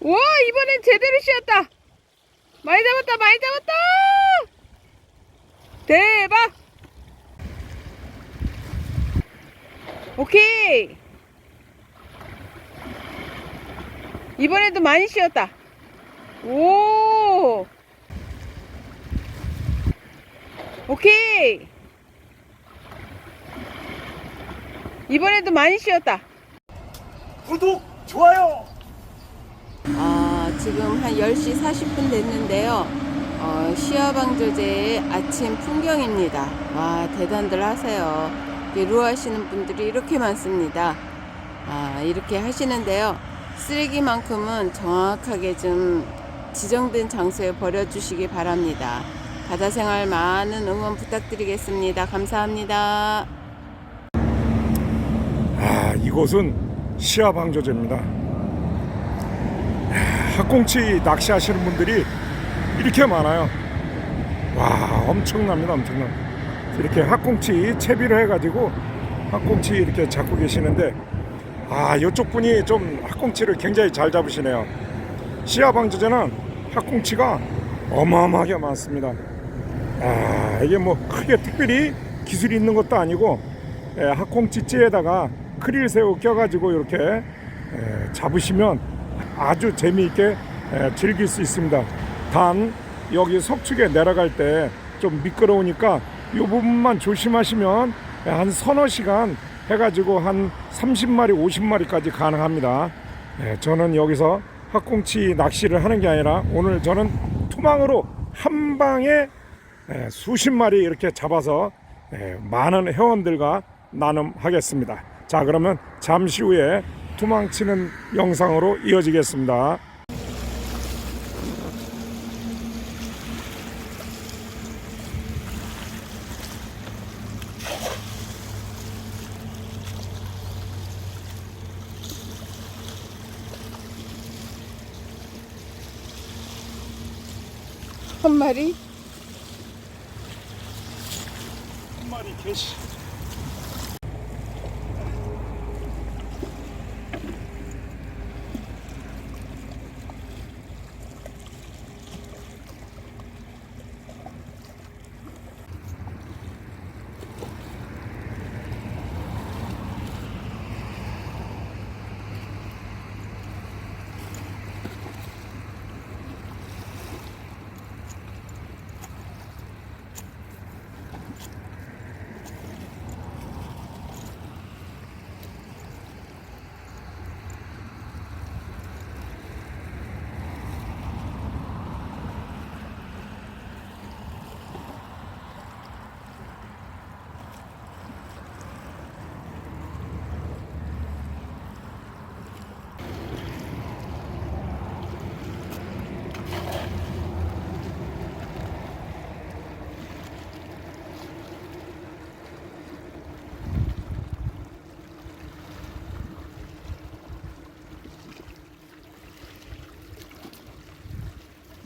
와 이번엔 제대로 씌었다. 많이 잡았다 많이 잡았다. 대박. 오케이. 이번에도 많이 씌었다. 오. 오케이. 이번에도 많이 씌었다. 구독, 좋아요. 아, 지금 한 10시 40분 됐는데요. 어, 시야방조제의 아침 풍경입니다. 와, 대단들 하세요. 루어 하시는 분들이 이렇게 많습니다. 아, 이렇게 하시는데요. 쓰레기만큼은 정확하게 좀 지정된 장소에 버려주시기 바랍니다. 바다 생활 많은 응원 부탁드리겠습니다. 감사합니다. 아, 이곳은 시야방조제입니다. 학꽁치 낚시하시는 분들이 이렇게 많아요. 와, 엄청납니다, 엄청나. 이렇게 학꽁치 채비를 해가지고 학꽁치 이렇게 잡고 계시는데, 아, 이쪽 분이 좀 학꽁치를 굉장히 잘 잡으시네요. 시야방조제는 학꽁치가 어마어마하게 많습니다. 아, 이게 뭐 크게 특별히 기술이 있는 것도 아니고 예, 학꽁치 찌에다가 크릴 새우 껴가지고 이렇게 예, 잡으시면 아주 재미있게 예, 즐길 수 있습니다. 단 여기 석축에 내려갈 때 좀 미끄러우니까 이 부분만 조심하시면 예, 한 서너 시간 해가지고 한 30마리, 50마리까지 가능합니다. 예, 저는 여기서 학꽁치 낚시를 하는 게 아니라 오늘 저는 투망으로 한 방에 예, 수십 마리 이렇게 잡아서 예, 많은 회원들과 나눔하겠습니다. 자, 그러면 잠시 후에 투망치는 영상으로 이어지겠습니다. 한 마리? 한 마리 개시.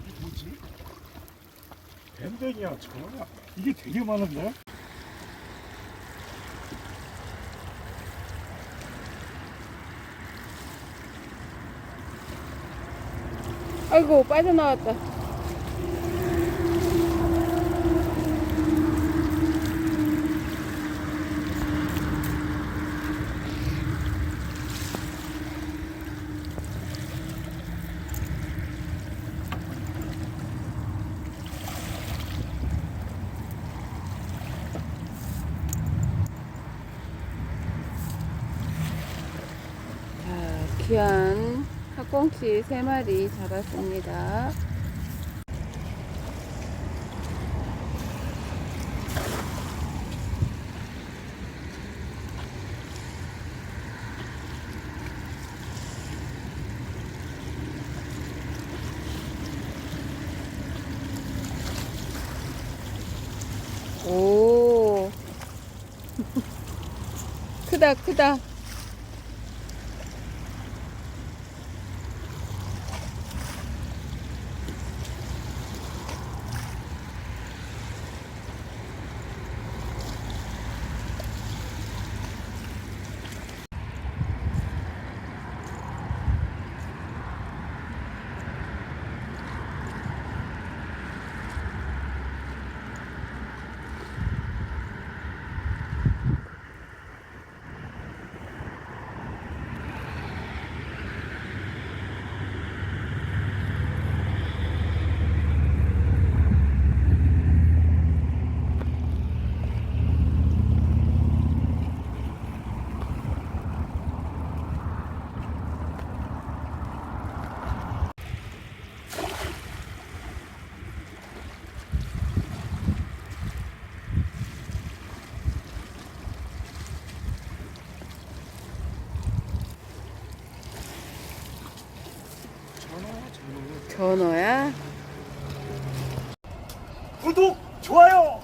이게 뭐지? 밴댕이야, 저거야. 이게 되게 많은데? 아이고 빠져나왔다. 자, 귀한 학꽁치 세 마리 잡았습니다. 오, 크다, 크다. 전어야? 구독, 좋아요.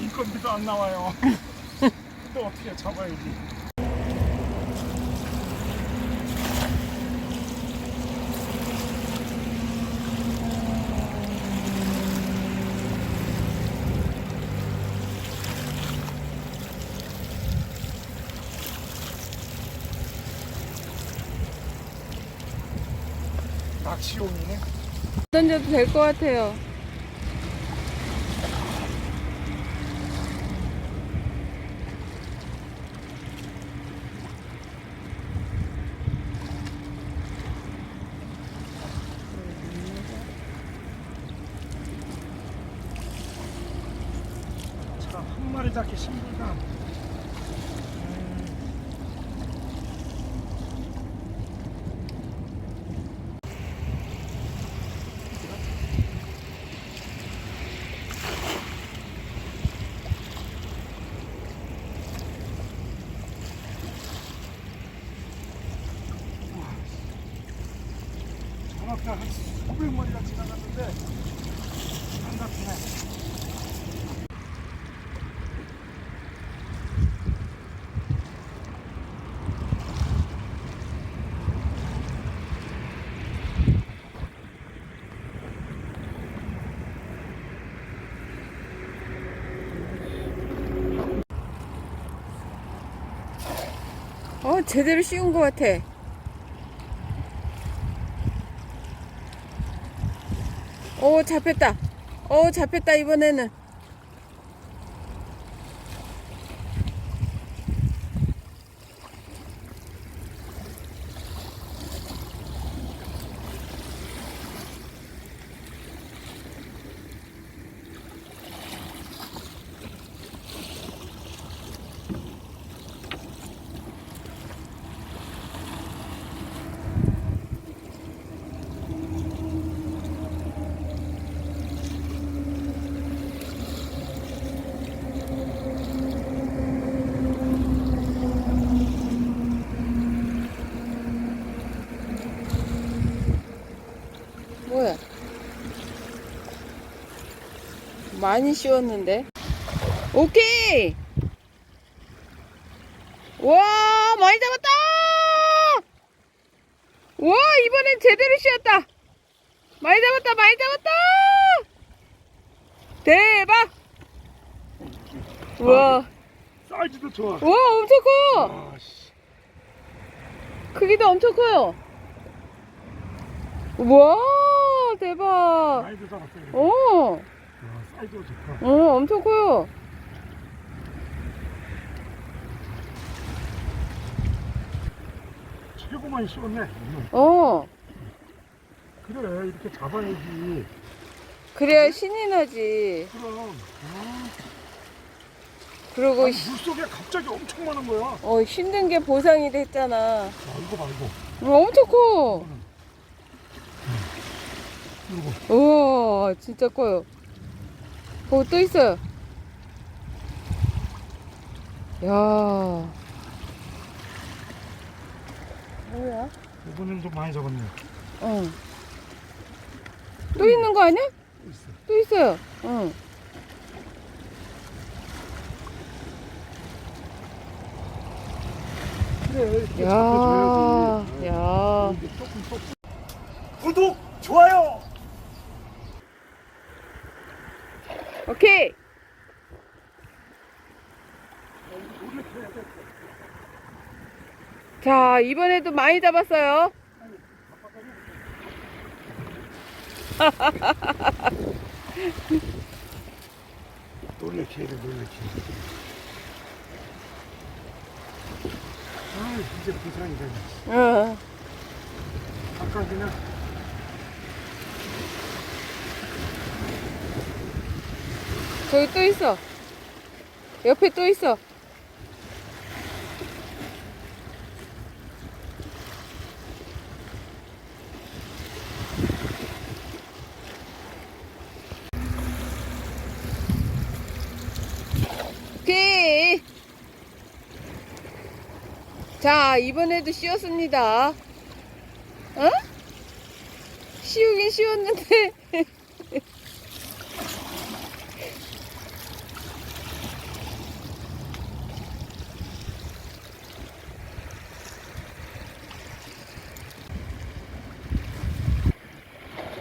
인건비도 안 나와요. 근데 어떻게 잡아야지? 낚시용이네. 던져도 될 것 같아요. 자, 한마리 잡기 힘들다. 정확히 한 500마리가 지나갔는데 안 잡히네. 어, 제대로 씌운 것 같아. 오, 잡혔다. 오, 잡혔다, 이번에는. 뭐야? 많이 씌웠는데? 오케이! 와, 많이 잡았다! 와, 이번엔 제대로 씌웠다! 많이 잡았다, 많이 잡았다! 대박! 우와, 사이즈도 좋아. 와, 엄청 커요! 아, 씨. 크기도 엄청 커요! 우와, 대박! 많이도 잡았어요. 오, 아, 사이즈가 좋다. 어, 엄청 커요. 최고 많이 씌웠네. 오늘. 어, 그래, 이렇게 잡아야지. 그래야 신이 나지. 그럼. 아, 그리고 아니, 물속에 갑자기 엄청 많은 거야. 어, 힘든 게 보상이 됐잖아. 아, 이거 봐, 이거. 어, 엄청 커. 우와, 진짜 커요. 어, 또 있어요. 야. 뭐야? 이번엔 좀 많이 잡았네. 어. 또 있는 거 아니야? 또 있어. 또 있어요. 응. 그래, 이렇게 야, 잡혀줘야지. 야. 조금. 구독, 좋아요. 오케이. 자, 이번에도 많이 잡았어요. 놀래키 해야 돼, 놀래키. 아, 이제 부산이다. 응. 아까 그냥 저기 또 있어. 옆에 또 있어. 오케이. 자, 이번에도 씌웠습니다. 어? 씌우긴 씌웠는데.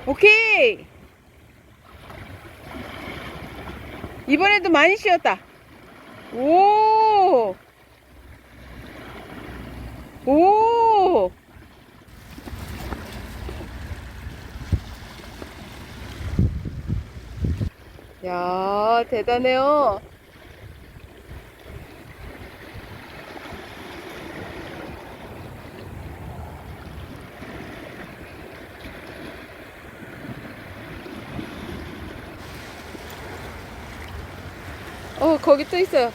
오케이. 이번에도 많이 쉬었다. 오. 오. 야, 대단해요. 어, 거기 또 있어요.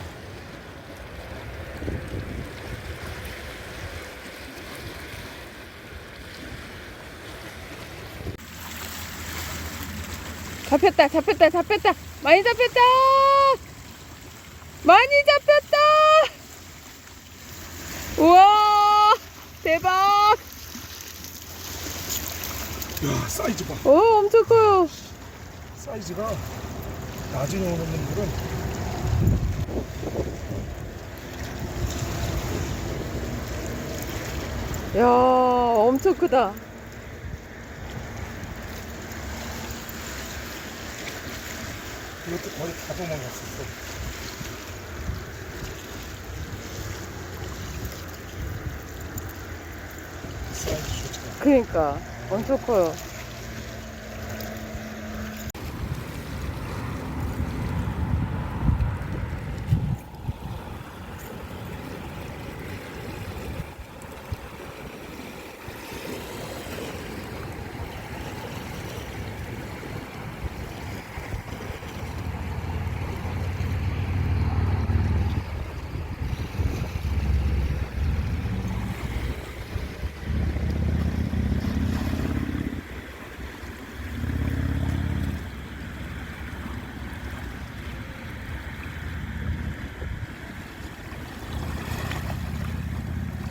잡혔다, 잡혔다, 잡혔다. 많이 잡혔다. 많이 잡혔다. 우와, 대박. 야 사이즈 봐. 오, 엄청 커요. 사이즈가 나중에 오는 놈들은 야, 엄청 크다. 이것도 거의 다 도망갔었어. 사이즈 좋다. 그러니까 엄청 커요.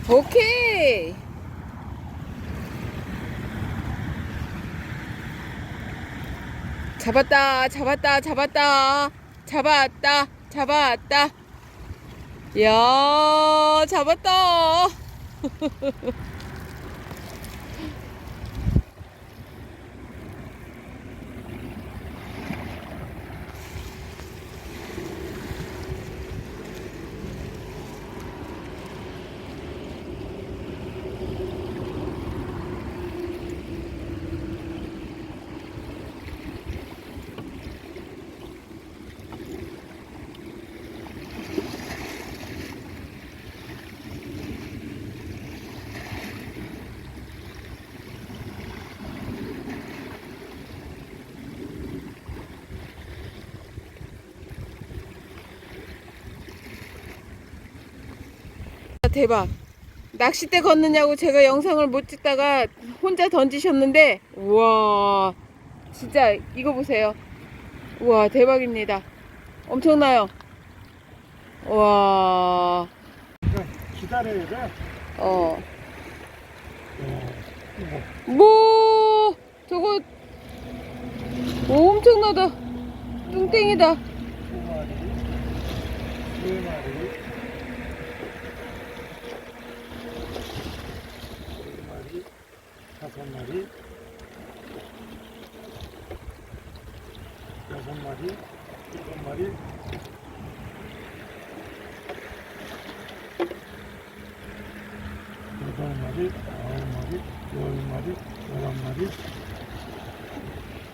오케이. 잡았다, 잡았다, 잡았다, 잡았다, 잡았다. 야, 잡았다. 대박. 낚싯대 걷느냐고 제가 영상을 못 찍다가 혼자 던지셨는데, 우와, 진짜 이거 보세요. 우와, 대박입니다. 엄청나요? 우와, 기다려야 돼. 어. 어, 뭐, 저거, 오, 엄청나다. 뚱땡이다. 두 마리, 네 마리, 다섯 마리, 여섯 마리, 일곱 마리, 여덟 마리, 아홉 마리, 열 마리, 열한 마리,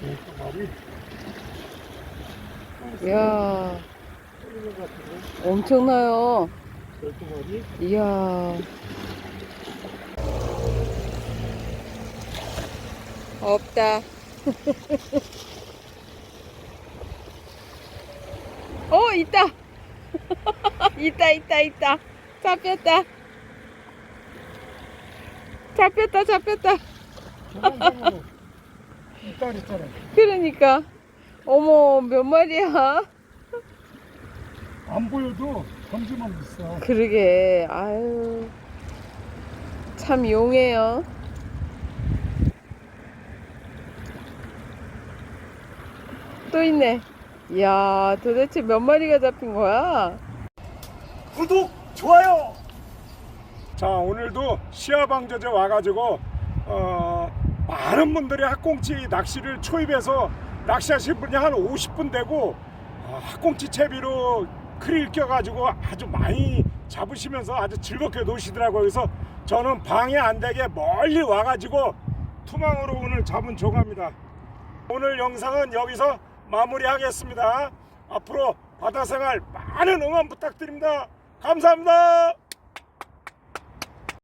열두 마리. 이야, 엄청나요. 열두 마리. 이야. 없다. 어, 있다. 있다, 있다, 있다. 잡혔다. 잡혔다, 잡혔다. 저만큼으로 있다 그랬잖아. 그러니까. 어머, 몇 마리야? 안 보여도 던지만 있어. 그러게, 아유. 참 용해요. 또 있네. 이야, 도대체 몇 마리가 잡힌 거야? 구독, 좋아요. 자, 오늘도 시야방저제 와가지고 어, 많은 분들이 학꽁치 낚시를 초입해서 낚시하신 분이 한 50분 되고 어, 학꽁치 채비로 크릴 껴가지고 아주 많이 잡으시면서 아주 즐겁게 노시더라고요. 그래서 저는 방해 안 되게 멀리 와가지고 투망으로 오늘 잡은 조갑니다. 오늘 영상은 여기서 마무리하겠습니다. 앞으로 바다생활 많은 응원 부탁드립니다. 감사합니다.